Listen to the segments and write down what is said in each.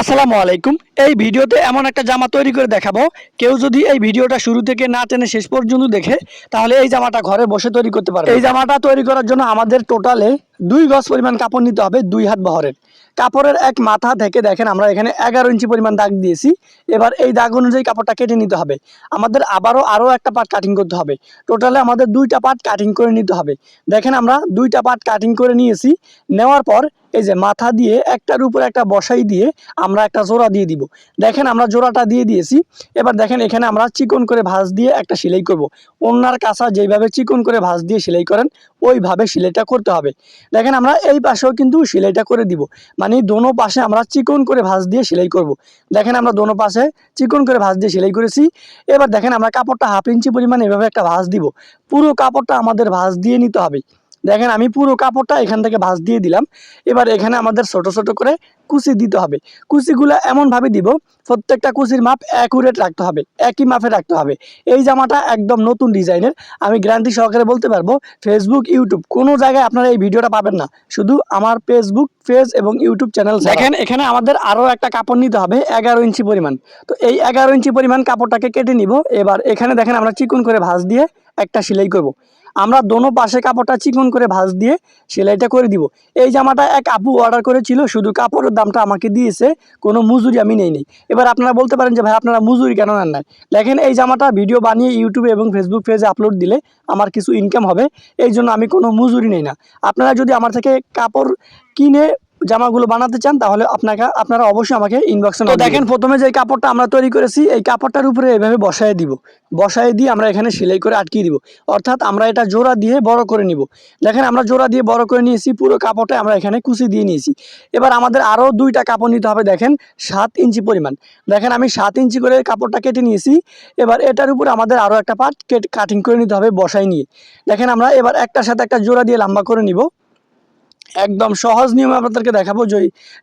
আসসালামু আলাইকুম। এই ভিডিওতে এমন একটা জামা তৈরি করে দেখাবো। কেউ যদি এই ভিডিওটা শুরু থেকে না টেনে শেষ পর্যন্ত দেখে, তাহলে এই জামাটা ঘরে বসে তৈরি করতে পারবে। এই জামাটা তৈরি করার জন্য আমাদের টোটালে দুই গজ পরিমাণ কাপড় নিতে হবে, দুই হাত বহরের। কাপড়ের এক মাথা থেকে দেখেন আমরা এখানে এগারো ইঞ্চি পরিমাণ দাগ দিয়েছি। এবার এই দাগ অনুযায়ী কাপড়টা কেটে নিতে হবে। আমাদের আবারও আরও একটা পার্ট কাটিং করতে হবে। টোটালে আমাদের দুইটা পার্ট কাটিং করে নিতে হবে। দেখেন আমরা দুইটা পার্ট কাটিং করে নিয়েছি। নেওয়ার পর এই যে মাথা দিয়ে একটার উপর একটা বসাই দিয়ে আমরা একটা জোড়া দিয়ে দিব। দেখেন আমরা জোড়াটা দিয়ে দিয়েছি। এবার দেখেন এখানে আমরা চিকন করে ভাঁজ দিয়ে একটা সেলাই করব। অন্যার কাঁচা যেইভাবে চিকন করে ভাঁজ দিয়ে সেলাই করেন, ওইভাবে সেলাইটা করতে হবে। দেখেন আমরা এই পাশেও কিন্তু সেলাইটা করে দিব। মানে দোনো পাশে আমরা চিকন করে ভাঁজ দিয়ে সেলাই করব। দেখেন আমরা দোনো পাশে চিকন করে ভাঁজ দিয়ে সেলাই করেছি। এবার দেখেন আমরা কাপড়টা হাফ ইঞ্চি পরিমাণ এভাবে একটা ভাঁজ দিব। পুরো কাপড়টা আমাদের ভাঁজ দিয়ে নিতে হবে। দেখেন আমি পুরো কাপড়টা এখান থেকে ভাঁজ দিয়ে দিলাম। এবার এখানে আমাদের ছোট ছোট করে কুচি দিতে হবে। কুচিগুলো এমনভাবে দিব, প্রত্যেকটা কুচির মাপ অ্যাকুরেট রাখতে হবে, একই মাপে রাখতে হবে। এই জামাটা একদম নতুন ডিজাইনের। আমি গ্যারান্টি সহকারে বলতে পারব ফেসবুক ইউটিউব কোনো জায়গায় আপনারা এই ভিডিওটা পাবেন না। শুধু আমার ফেসবুক পেজ এবং ইউটিউব চ্যানেল দেখেন, এখানে আমাদের আরও একটা কাপড় নিতে হবে, এগারো ইঞ্চি পরিমাণ। তো এই এগারো ইঞ্চি পরিমাণ কাপড়টাকে কেটে নিব। এবার এখানে দেখেন আমরা চিকন করে ভাঁজ দিয়ে একটা সেলাই করব। আমরা দোনো পাশে কাপড়টা চিকন করে ভাঁজ দিয়ে সেলাইটা করে দিব। এই জামাটা এক আপু অর্ডার করেছিল, শুধু কাপড়ের দামটা আমাকে দিয়েছে, কোনো মজুরি আমি নেই নেই। এবার আপনারা বলতে পারেন যে, ভাই, আপনারা মজুরি কেন নেন নাই? দেখেন, এই জামাটা ভিডিও বানিয়ে ইউটিউবে এবং ফেসবুক পেজে আপলোড দিলে আমার কিছু ইনকাম হবে, এই জন্য আমি কোনো মজুরি নেই না। আপনারা যদি আমার থেকে কাপড় কিনে জামাগুলো বানাতে চান তাহলে আপনাকে আপনারা অবশ্যই আমাকে ইনবক্সে দেখেন প্রথমে যে কাপড়টা আমরা তৈরি করেছি এই কাপড়টার উপরে এভাবে বসায় দিব। বসায় দিয়ে আমরা এখানে সেলাই করে আটকিয়ে দিব। অর্থাৎ আমরা এটা জোড়া দিয়ে বড় করে নিব। দেখেন আমরা জোড়া দিয়ে বড় করে নিয়েছি পুরো কাপড়টা আমরা এখানে কুচি দিয়ে নিয়েছি। এবার আমাদের আরও দুইটা কাপড় নিতে হবে দেখেন সাত ইঞ্চি পরিমাণ। দেখেন আমি সাত ইঞ্চি করে কাপড়টা কেটে নিয়েছি। এবার এটার উপর আমাদের আরও একটা পার্ট কেটে কাটিং করে নিতে হবে বসাই নিয়ে। দেখেন আমরা এবার একটার সাথে একটা জোড়া দিয়ে লম্বা করে নিব। একদম সহজ নিয়মে আপনাদেরকে দেখাবো যে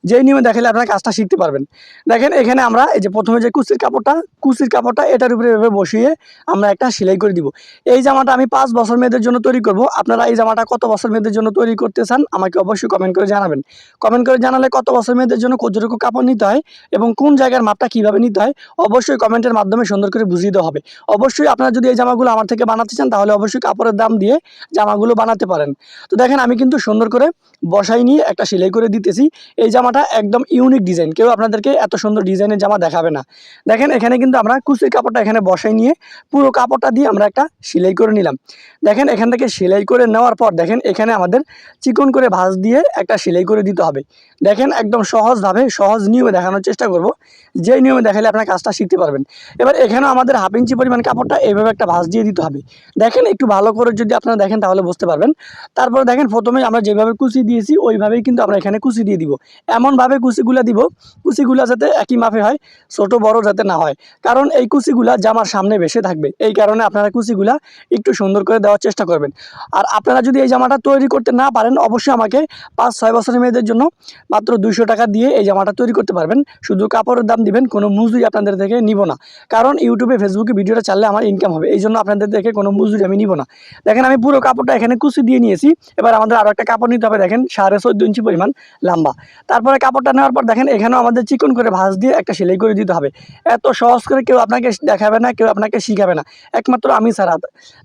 যেই নিয়মে দেখালে আপনারা কাজটা শিখতে পারবেন। দেখেন, এখানে আমরা এই যে প্রথমে যে কুচির কাপড়টা কুচির কাপড়টা এটার উপরে এভাবে বসিয়ে আমরা একটা সেলাই করে দিব। এই জামাটা আমি পাঁচ বছর মেয়েদের জন্য তৈরি করব। আপনারা এই জামাটা কত বছর মেয়েদের জন্য তৈরি করতে চান, আমাকে অবশ্যই কমেন্ট করে জানাবেন। কমেন্ট করে জানালে কত বছর মেয়েদের জন্য কতটুকু কাপড় নিতে হয় এবং কোন জায়গার মাপটা কীভাবে নিতে হয়, অবশ্যই কমেন্টের মাধ্যমে সুন্দর করে বুঝিয়ে দেওয়া হবে। অবশ্যই আপনারা যদি এই জামাগুলো আমার থেকে বানাতে চান, তাহলে অবশ্যই কাপড়ের দাম দিয়ে জামাগুলো বানাতে পারেন। তো দেখেন, আমি কিন্তু সুন্দর করে বসাই নিয়ে একটা সেলাই করে দিতেছি। এই জামাটা একদম ইউনিক ডিজাইন কেউ আপনাদেরকে এত সুন্দর ডিজাইনের জামা দেখাবে না। দেখেন, এখানে কিন্তু আমরা কুচির কাপড়টা এখানে বসাই নিয়ে পুরো কাপড়টা দিয়ে আমরা একটা সেলাই করে নিলাম। দেখেন, এখান থেকে সেলাই করে নেওয়ার পর দেখেন, এখানে আমাদের চিকন করে ভাজ দিয়ে একটা সেলাই করে দিতে হবে। দেখেন, একদম সহজভাবে, সহজ নিয়মে দেখানোর চেষ্টা করব। যেই নিয়মে দেখালে আপনার কাজটা শিখতে পারবেন। এবার এখানেও আমাদের হাফ ইঞ্চি পরিমাণ কাপড়টা এইভাবে একটা ভাঁজ দিয়ে দিতে হবে। দেখেন, একটু ভালো করে যদি আপনারা দেখেন তাহলে বুঝতে পারবেন। তারপরে দেখেন, প্রথমে আমরা যেভাবে কুচি দিয়েছি, ওইভাবেই কিন্তু আমরা এখানে কুচি দিয়ে দিব। এমনভাবে কুচিগুলা দিব, কুচিগুলা যাতে একই মাপে হয়, ছোট, বড় যাতে না হয়। কারণ এই কুচিগুলা জামার সামনে বেশি থাকবে। এই কারণে আপনারা কুচিগুলা একটু সুন্দর করে দেওয়ার চেষ্টা করবেন। আর আপনারা যদি এই জামাটা তৈরি করতে না পারেন, অবশ্যই আমাকে পাঁচ, ছয় বছরের মেয়েদের জন্য মাত্র দুইশো টাকা দিয়ে এই জামাটা তৈরি করতে পারবেন। শুধু কাপড়ের দাম দিবেন, কোনো মজুরি আপনাদের থেকে নিব না। কারণ ইউটিউবে, ফেসবুকে ভিডিওটা চাললে আমার ইনকাম হবে। এই জন্য আপনাদের থেকে কোনো মজুরি আমি নিব না। দেখেন, আমি পুরো কাপড়টা এখানে কুচি দিয়ে নিয়েছি। এবার আমাদের আরও একটা কাপড় নিতে হবে। দেখেন, সাড়ে চোদ্দ ইঞ্চি পরিমাণ লম্বা। তারপরে কাপড়টা নেওয়ার পর দেখেন, এখানেও আমাদের চিকন করে ভাঁজ দিয়ে একটা সেলাই করে দিতে হবে। এত সহজ করে কেউ আপনাকে দেখাবে না, কেউ আপনাকে শিখাবে না। একমাত্র আমি ছাড়া।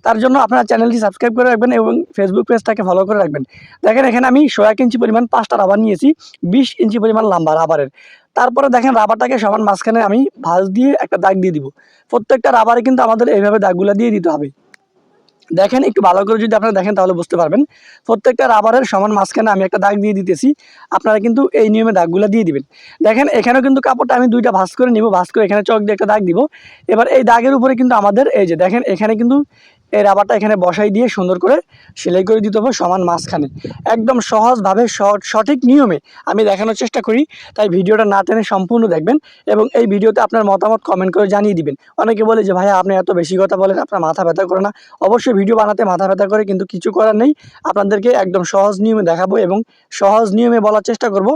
তার জন্য আপনার চ্যানেলটি সাবস্ক্রাইব করে রাখবেন এবং ফেসবুক পেজটাকে ফলো করে রাখবেন। দেখেন, এখানে আমি এক ইঞ্চি পরিমাণ পাঁচটা রাবার নিয়েছি। বিশ ইঞ্চি পরিমাণ লম্বা রাবারের। তারপরে দেখেন রাবারটাকে সমান মাঝখানে আমি ভাঁজ দিয়ে একটা দাগ দিয়ে দিব। প্রত্যেকটা রাবারে কিন্তু আমাদের এইভাবে দাগগুলো দিয়ে দিতে হবে। দেখেন, একটু ভালো করে যদি আপনারা দেখেন তাহলে বুঝতে পারবেন। প্রত্যেকটা রাবারের সমান মাঝখানে আমি একটা দাগ দিয়ে দিতেছি। আপনারা কিন্তু এই নিয়মে দাগগুলো দিয়ে দিবেন। দেখেন, এখানেও কিন্তু কাপড়টা আমি দুইটা ভাঁজ করে নিব। ভাঁজ করে এখানে চক দিয়ে একটা দাগ দিব। এবার এই দাগের উপরে কিন্তু আমাদের এই যে দেখেন, এখানে কিন্তু এই রাবারটা এখানে বসাই দিয়ে সুন্দর করে সেলাই করে দিতে হবে সমান মাঝখানে। একদম সহজভাবে সঠিক নিয়মে আমি দেখানোর চেষ্টা করি। তাই ভিডিওটা না টেনে সম্পূর্ণ দেখবেন এবং এই ভিডিওতে আপনার মতামত কমেন্ট করে জানিয়ে দিবেন। অনেকে বলে যে, ভাইয়া, আপনি এত বেশি কথা বলেন, আপনার মাথা ব্যথা করে না। অবশ্যই ভিডিও বানাতে মাথা ব্যথা করে, কিন্তু কিছু করার নেই। আপনাদেরকে একদম সহজ নিয়মে দেখাবো এবং সহজ নিয়মে বলার চেষ্টা করব।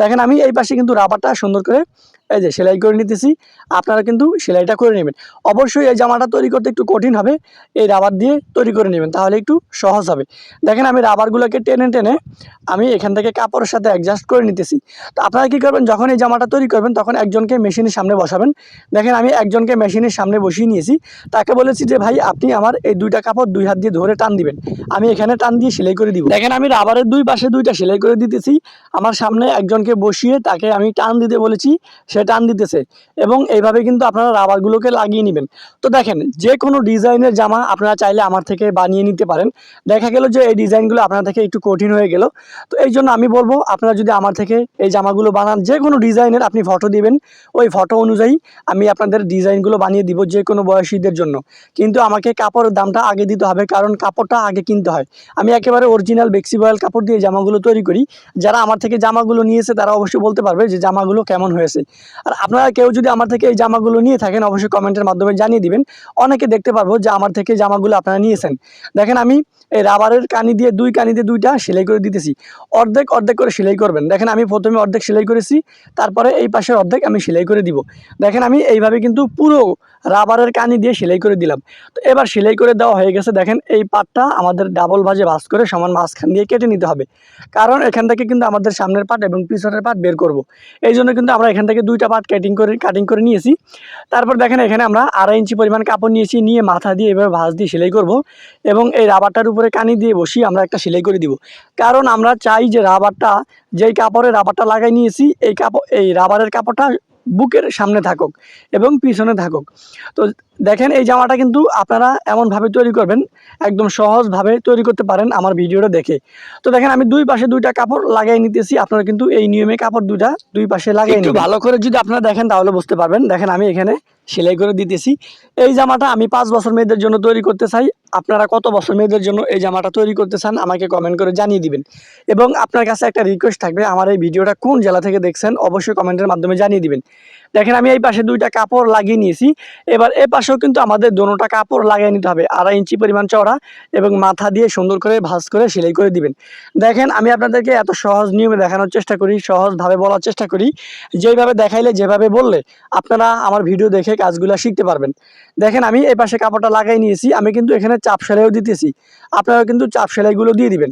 দেখেন, আমি এই পাশে কিন্তু রাবারটা সুন্দর করে এই যে সেলাই করে নিতেছি। আপনারা কিন্তু সেলাইটা করে নেবেন। অবশ্যই এই জামাটা তৈরি করতে একটু কঠিন হবে। এই রাবার দিয়ে তৈরি করে নেবেন, তাহলে একটু সহজ হবে। দেখেন আমি রাবারগুলোকে টেনে টেনে আমি এখান থেকে কাপড়ের সাথে অ্যাডজাস্ট করে নিতেছি। তো আপনারা কী করবেন, যখন এই জামাটা তৈরি করবেন, তখন একজনকে মেশিনের সামনে বসাবেন। দেখেন আমি একজনকে মেশিনের সামনে বসিয়ে নিয়েছি। তাকে বলেছি যে, ভাই, আপনি আমার এই দুইটা কাপড় দুই হাত দিয়ে ধরে টান দিবেন। আমি এখানে টান দিয়ে সেলাই করে দিব। দেখেন আমি রাবারের দুই পাশে দুইটা সেলাই করে দিতেছি। আমার সামনে একজনকে বসিয়ে তাকে আমি টান দিতে বলেছি, সে টান দিতেছে। এবং এইভাবে কিন্তু আপনারা রাবারগুলোকে লাগিয়ে নেবেন। তো দেখেন, যে কোনো ডিজাইনের জামা আপনারা চাইলে আমার থেকে বানিয়ে নিতে পারেন। দেখা গেল যে এই ডিজাইনগুলো আপনার থেকে একটু কঠিন হয়ে গেল। তো এই জন্য আমি বলব, আপনারা যদি আমার থেকে এই জামাগুলো বানান, যে কোনো ডিজাইনের আপনি ফটো দিবেন। ওই ফটো অনুযায়ী আমি আপনাদের ডিজাইনগুলো বানিয়ে দিব যে কোনো বয়সীদের জন্য। কিন্তু আমাকে কাপড়ের দামটা আগে দিতে হবে, কারণ কাপড়টা আগে কিনতে হয়। আমি একেবারে অরিজিনাল বেক্সি বয়েল কাপড় দিয়ে জামাগুলো তৈরি করি। যারা আমার থেকে জামাগুলো নিয়েছে, তারা অবশ্যই বলতে পারবে যে জামাগুলো কেমন হয়েছে। আর আপনারা কেউ যদি আমার থেকে এই জামাগুলো নিয়ে থাকেন, অবশ্যই কমেন্টের মাধ্যমে জানিয়ে দিবেন। অনেকে দেখতে পারব যে আমার থেকে জামাগুলো আপনারা নিয়েছেন। দেখেন আমি এই রাবারের কানি দিয়ে, দুই কানি দিয়ে দুইটা সেলাই করে দিতেছি। অর্ধেক অর্ধেক করে সেলাই করবেন। দেখেন আমি প্রথমে অর্ধেক সেলাই করেছি, তারপরে এই পাশের অর্ধেক আমি সেলাই করে দিব। দেখেন আমি এইভাবে কিন্তু পুরো রাবারের কানি দিয়ে সেলাই করে দিলাম। তো এবার সেলাই করে দেওয়া হয়ে গেছে, দেখেন এই পাটটা আমাদের ডাবল ভাজে ভাজ করে সমান মাঝখান দিয়ে কেটে নিতে হবে। কারণ এখান থেকে কিন্তু আমাদের সামনের পাট এবং পিছনের পাট বের করব। এই জন্য কিন্তু আমরা এখান থেকে দুইটা পাট কাটিং করে কাটিং করে নিয়েছি। তারপর দেখেন এখানে আমরা আড়াই ইঞ্চি পরিমাণ কাপড় নিয়েছি, নিয়ে মাথা দিয়ে এভাবে ভাঁজ দিয়ে সেলাই করব এবং এই রাবারটার উপরে কানি দিয়ে বসিয়ে আমরা একটা সেলাই করে দিব। কারণ আমরা চাই যে রাবারটা যেই কাপড়ে রাবারটা লাগাই নিয়েছি এই কাপড় এই রাবারের কাপড়টা বুকের সামনে থাকুক এবং পিছনে থাকুক। তো দেখেন এই জামাটা কিন্তু আপনারা এমনভাবে তৈরি করবেন একদম সহজভাবে তৈরি করতে পারেন আমার ভিডিওটা দেখে। তো দেখেন আমি দুই পাশে দুইটা কাপড় লাগাই নিতেছি আপনারা কিন্তু এই নিয়মে কাপড় দুইটা দুই পাশে লাগাই ভালো করে যদি আপনারা দেখেন তাহলে বুঝতে পারবেন। দেখেন আমি এখানে সেলাই করে দিতেছি। এই জামাটা আমি পাঁচ বছর মেয়েদের জন্য তৈরি করতে চাই। আপনারা কত বছর মেয়েদের জন্য এই জামাটা তৈরি করতে চান আমাকে কমেন্ট করে জানিয়ে দিবেন। এবং আপনার কাছে একটা রিকোয়েস্ট থাকবে, আমার এই ভিডিওটা কোন জেলা থেকে দেখছেন অবশ্যই কমেন্টের মাধ্যমে জানিয়ে দিবেন। দেখেন আমি এই পাশে দুইটা কাপড় লাগিয়ে নিয়েছি। এবার এ পাশেও কিন্তু আমাদের দোনোটা কাপড় লাগিয়ে নিতে হবে। আড়াই ইঞ্চি পরিমাণ চওড়া এবং মাথা দিয়ে সুন্দর করে ভাঁজ করে সেলাই করে দিবেন। দেখেন আমি আপনাদেরকে এত সহজ নিয়মে দেখানোর চেষ্টা করি, সহজভাবে বলার চেষ্টা করি। যেইভাবে দেখাইলে, যেভাবে বললে আপনারা আমার ভিডিও দেখে কাজগুলো শিখতে পারবেন। দেখেন আমি এই পাশে কাপড়টা লাগাই নিয়েছি। আমি কিন্তু এখানে চাপ সেলাইও দিতেছি। আপনারা কিন্তু চাপ সেলাইগুলো দিয়ে দিবেন।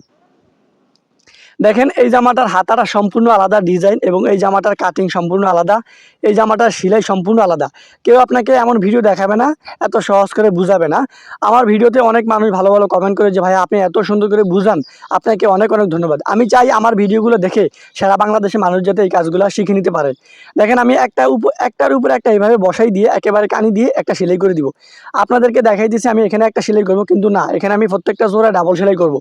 দেখেন, এই জামাটার হাতাটা সম্পূর্ণ আলাদা ডিজাইন এবং এই জামাটার কাটিং সম্পূর্ণ আলাদা, এই জামাটার সেলাই সম্পূর্ণ আলাদা। কেউ আপনাকে এমন ভিডিও দেখাবে না, এত সহজ করে বুঝাবে না। আমার ভিডিওতে অনেক মানুষ ভালো ভালো কমেন্ট করে যে ভাই আপনি এত সুন্দর করে বুঝান। আপনাকে অনেক অনেক ধন্যবাদ। আমি চাই আমার ভিডিওগুলো দেখে সারা বাংলাদেশের মানুষ যাতে এই কাজগুলো শিখে নিতে পারে। দেখেন, আমি একটা উপ, একটার উপরে একটা এইভাবে বসাই দিয়ে, একেবারে কানি দিয়ে একটা সেলাই করে দিব। আপনাদেরকে দেখাই দিচ্ছি আমি এখানে একটা সেলাই করব, কিন্তু না, এখানে আমি প্রত্যেকটা জোড়া ডাবল সেলাই করব।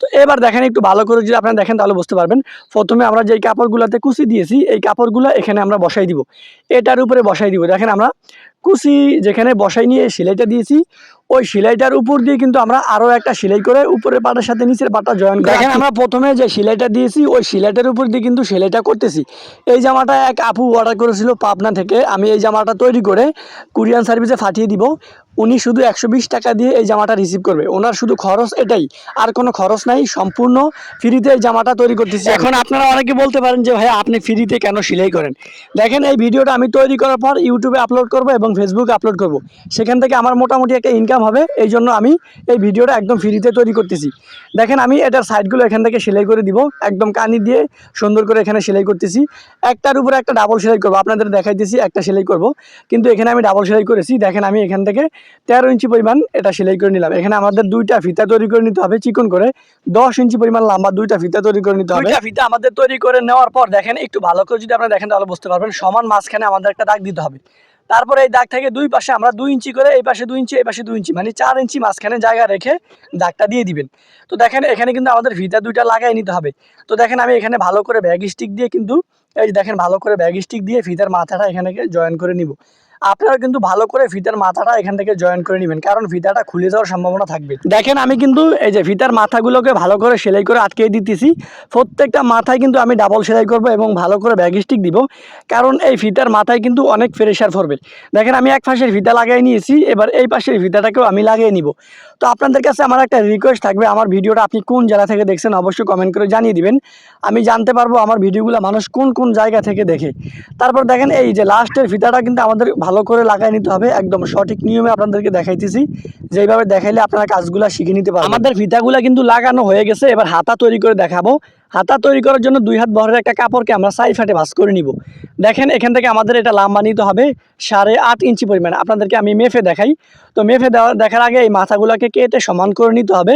তো এবার দেখেন, একটু ভালো করে যদি আপনারা দেখেন, তাহলে বুঝতে পারবেন। প্রথমে আমরা যে কাপড়গুলোতে কুচি দিয়েছি, এই কাপড়গুলো এখানে আমরা বসাই দিব। এটার উপরে বসাই দিব। দেখেন আমরা কুচি যেখানে বসাই নিয়ে সেলাইটা দিয়েছি। ওই সেলাইটার উপর দিয়ে কিন্তু আমরা আরও একটা সেলাই করে উপরের পাটার সাথে নিচের পাটা জয়েন করে দেখেন আমরা প্রথমে যে সেলাইটা দিয়েছি ওই সেলাইটার উপর দিয়ে কিন্তু সেলাইটা করতেছি। এই জামাটা এক আপু অর্ডার করেছিল পাবনা থেকে। আমি এই জামাটা তৈরি করে কুরিয়ান সার্ভিসে ফাটিয়ে দিব। উনি শুধু একশো বিশ টাকা দিয়ে এই জামাটা রিসিভ করবে। ওনার শুধু খরচ এটাই। আর কোনো খরচ নাই সম্পূর্ণ ফ্রিতে এই জামাটা তৈরি করতেছি এখন আপনারা অনেকে বলতে পারেন যে ভাই আপনি ফ্রিতে কেন সেলাই করেন? দেখেন এই ভিডিওটা আমি তৈরি করার পর ইউটিউবে আপলোড করব এবং ফেসবুকে আপলোড করব। সেখান থেকে আমার মোটামুটি একটা ইনকাম হবে, এই জন্য আমি এই ভিডিওটা একদম ফ্রিতে তৈরি করতেছি। দেখেন আমি এটার সাইডগুলো এখান থেকে সেলাই করে দিব, একদম কানি দিয়ে সুন্দর করে এখানে সেলাই করতেছি। একটার উপরে একটা ডাবল সেলাই করব, আপনাদের দেখাইতেছি, একটা সেলাই করব। কিন্তু এখানে আমি ডাবল সেলাই করেছি, দেখেন আমি এখান থেকে তেরো ইঞ্চি পরিমাণ এটা সেলাই করে নিলাম। এখানে আমাদের দুইটা ফিতা তৈরি করে নিতে হবে, চিকন করে। দশ ইঞ্চি পরিমাণ লম্বা দুইটা ফিতা তৈরি করে নিতে হবে। ফিতা আমাদের তৈরি করে নেওয়ার পর, দেখেন একটু ভালো করে যদি আপনারা দেখেন তাহলে বুঝতে পারবেন, সমান মাঝখানে আমাদের একটা দাগ দিতে হবে। তারপরে এই দাগ থেকে দুই পাশে আমরা দুই ইঞ্চি করে এই পাশে দুই ইঞ্চি, এই পাশে দুই ইঞ্চি মানে চার ইঞ্চি মাঝখানে জায়গা রেখে দাগটা দিয়ে দিবেন। তো দেখেন, এখানে কিন্তু আমাদের ভিতা দুইটা লাগাই নিতে হবে। তো দেখেন, আমি এখানে ভালো করে ব্যাগ স্টিক দিয়ে কিন্তু, এই দেখেন, ভালো করে ব্যাগ স্টিক দিয়ে ফিতার মাথাটা এখানে জয়েন করে নিব। আপনারা কিন্তু ভালো করে ফিতার মাথাটা এখান থেকে জয়েন করে নেবেন, কারণ ফিতাটা খুলে যাওয়ার সম্ভাবনা থাকবে। দেখেন, আমি কিন্তু এই যে ফিতার মাথাগুলোকে ভালো করে সেলাই করে আটকে দিতেছি। প্রত্যেকটা মাথায় কিন্তু আমি ডাবল সেলাই করব এবং ভালো করে ব্যাগ স্টিক দিব, কারণ এই ফিতার মাথায় কিন্তু অনেক প্রেশার পড়বে দেখেন, আমি এক পাশের ফিতা লাগাই নিয়েছি, এবার এই পাশের ফিতাটাকেও আমি লাগিয়ে নিব। তো আপনাদের কাছে আমার একটা রিকোয়েস্ট থাকবে, আমার ভিডিওটা আপনি কোন জেলা থেকে দেখছেন অবশ্যই কমেন্ট করে জানিয়ে দিবেন। আমি জানতে পারব আমার ভিডিওগুলো মানুষ কোন কোন জায়গা থেকে দেখে। তারপর দেখেন, এই যে লাস্টের ফিতাটা কিন্তু আমাদের করে লাগাই নিতে হবে। একদম সঠিক নিয়মে আপনাদেরকে দেখাইতেছি। যেভাবে দেখাইলে আপনারা কাজগুলো শিখে নিতে পারবেন। আমাদের ফিতাগুলো কিন্তু লাগানো হয়ে গেছে, এবার হাতা তৈরি করে দেখাবো। হাতা তৈরি করার জন্য দুই হাত বহরের একটা কাপড়কে আমরা সাইড ফাটে ভাস করে নিব। দেখেন, এখান থেকে আমাদের এটা লাম্বা নিতে হবে সাড়ে আট ইঞ্চি পরিমাণ। আপনাদেরকে আমি মেফে দেখাই। তো মেফে দেওয়া, দেখার আগে এই মাথাগুলোকে কেটে সমান করে নিতে হবে।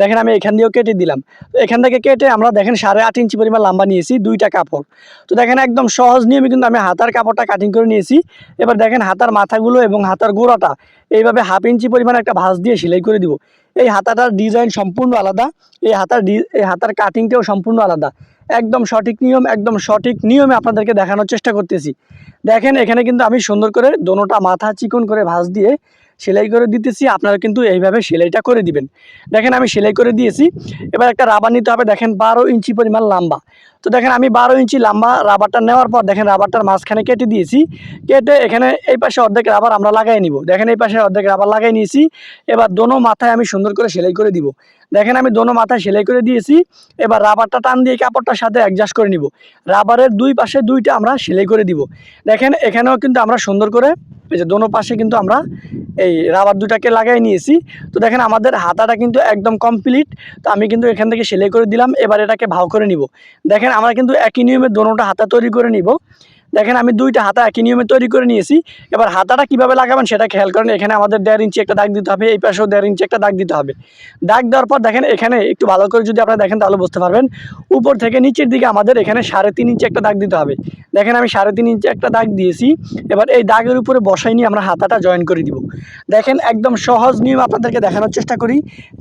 দেখেন, আমি এখান দিয়েও কেটে দিলাম। তো এখান থেকে কেটে আমরা দেখেন সাড়ে আট ইঞ্চি পরিমাণ লাম্বা নিয়েছি, দুইটা কাপড়। তো দেখেন, একদম সহজ নিয়মে কিন্তু আমি হাতার কাপড়টা কাটিং করে নিয়েছি। এবার দেখেন, হাতার মাথাগুলো এবং হাতার গোড়াটা এইভাবে হাফ ইঞ্চি পরিমাণ একটা ভাঁজ দিয়ে সেলাই করে দিব। এই হাতাটার ডিজাইন সম্পূর্ণ আলাদা, এই হাতার এই হাতার কাটিংটাও সম্পূর্ণ আলাদা। একদম সঠিক নিয়ম, একদম সঠিক নিয়মে আপনাদেরকে দেখানোর চেষ্টা করতেছি। দেখেন, এখানে কিন্তু আমি সুন্দর করে দোনোটা মাথা চিকন করে ভাঁজ দিয়ে সেলাই করে দিতেছি, আপনারা কিন্তু এইভাবে সেলাইটা করে দিবেন। দেখেন আমি সেলাই করে দিয়েছি, এবার একটা রাবার নিতে হবে, দেখেন বারো ইঞ্চি পরিমাণ লম্বা। তো দেখেন আমি বারো ইঞ্চি লম্বা রাবারটা নেওয়ার পর, দেখেন রাবারটার মাঝখানে কেটে দিয়েছি, কেটে এখানে এই পাশে অর্ধেক রাবার আমরা লাগাই নিব। দেখেন এই পাশে অর্ধেক রাবার লাগাই নিয়েছি, এবার দোনো মাথায় আমি সুন্দর করে সেলাই করে দিব। দেখেন আমি দোনো মাথায় সেলাই করে দিয়েছি, এবার রাবারটা টান দিয়ে কাপড়টার সাথে অ্যাডজাস্ট করে নিব। রাবারের দুই পাশে দুইটা আমরা সেলাই করে দিব। দেখেন এখানেও কিন্তু আমরা সুন্দর করে, এই যে দোনো পাশে কিন্তু আমরা এই রাবার দুটাকে লাগাই নিয়েছি। তো দেখেন আমাদের হাতাটা কিন্তু একদম কমপ্লিট তো আমি কিন্তু এখান থেকে সেলাই করে দিলাম, এবার এটাকে ভাও করে নিব। দেখেন আমরা কিন্তু একই নিয়মে দোনোটা হাতা তৈরি করে নিব। দেখেন আমি দুইটা হাতা একই নিয়মে তৈরি করে নিয়েছি। এবার হাতাটা কীভাবে লাগাবেন সেটা খেয়াল করেন, এখানে আমাদের দেড় ইঞ্চি একটা দাগ দিতে হবে, এই পাশেও দেড় ইঞ্চি একটা দাগ দিতে হবে। দাগ দেওয়ার পর দেখেন এখানে একটু ভালো করে যদি আপনারা দেখেন তাহলে বুঝতে পারবেন। উপর থেকে নিচের দিকে আমাদের এখানে সাড়ে তিন ইঞ্চি একটা দাগ দিতে হবে। দেখেন আমি সাড়ে তিন ইঞ্চি একটা দাগ দিয়েছি। এবার এই দাগের উপরে বসাই নিয়ে আমরা হাতাটা জয়েন করে দিব। দেখেন একদম সহজ নিয়ম আপনাদেরকে দেখানোর চেষ্টা করি।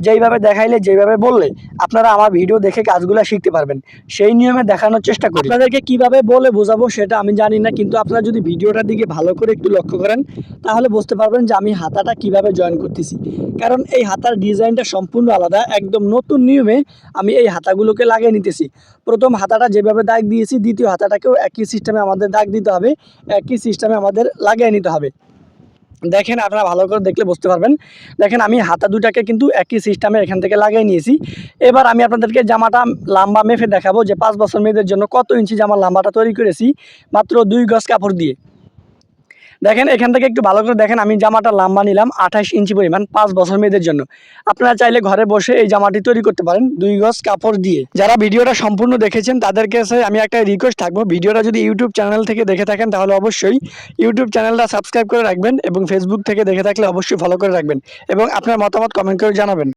যেইভাবে দেখাইলে, যেইভাবে বললে আপনারা আমার ভিডিও দেখে কাজগুলো শিখতে পারবেন। সেই নিয়মে দেখানোর চেষ্টা করি। আপনাদেরকে কীভাবে বলে বোঝাবো সেটা আমি জানি না, কিন্তু আপনারা যদি ভিডিওটার দিকে ভালো করে একটু লক্ষ্য করেন, তাহলে বুঝতে পারবেন যে আমি হাতাটা কীভাবে জয়েন করতেছি। কারণ এই হাতার ডিজাইনটা সম্পূর্ণ আলাদা, একদম নতুন নিয়মে আমি এই হাতাগুলোকে লাগিয়ে নিতেছি। প্রথম হাতাটা যেভাবে দাগ দিয়েছি, দ্বিতীয় হাতাটাকেও একই সিস্টেমে আমাদের দাগ দিতে হবে, একই সিস্টেমে আমাদের লাগিয়ে নিতে হবে। দেখেন আপনারা ভালো করে দেখলে বুঝতে পারবেন। দেখেন আমি হাতা দুটাকে কিন্তু একই সিস্টেমে এখান থেকে লাগিয়ে নিয়েছি। এবার আমি আপনাদেরকে জামাটা লাম্বা মেফে দেখাবো যে পাঁচ বছর মেয়েদের জন্য কত ইঞ্চি জামা লাম্বাটা তৈরি করেছি, মাত্র দুই গজ কাপড় দিয়ে। দেখেন, এখান থেকে একটু ভালো করে দেখেন, আমি জামাটা লাম্বা নিলাম, আঠাশ ইঞ্চি পরিমাণ, পাঁচ বছর মেয়েদের জন্য। আপনারা চাইলে ঘরে বসে এই জামাটি তৈরি করতে পারেন, দুই গজ কাপড় দিয়ে। যারা ভিডিওটা সম্পূর্ণ দেখেছেন, তাদের কাছে আমি একটা রিকোয়েস্ট থাকব, ভিডিওটা যদি ইউটিউব চ্যানেল থেকে দেখে থাকেন, তাহলে অবশ্যই ইউটিউব চ্যানেলটা সাবস্ক্রাইব করে রাখবেন এবং ফেসবুক থেকে দেখে থাকলে অবশ্যই ফলো করে রাখবেন এবং আপনার মতামত কমেন্ট করে জানাবেন।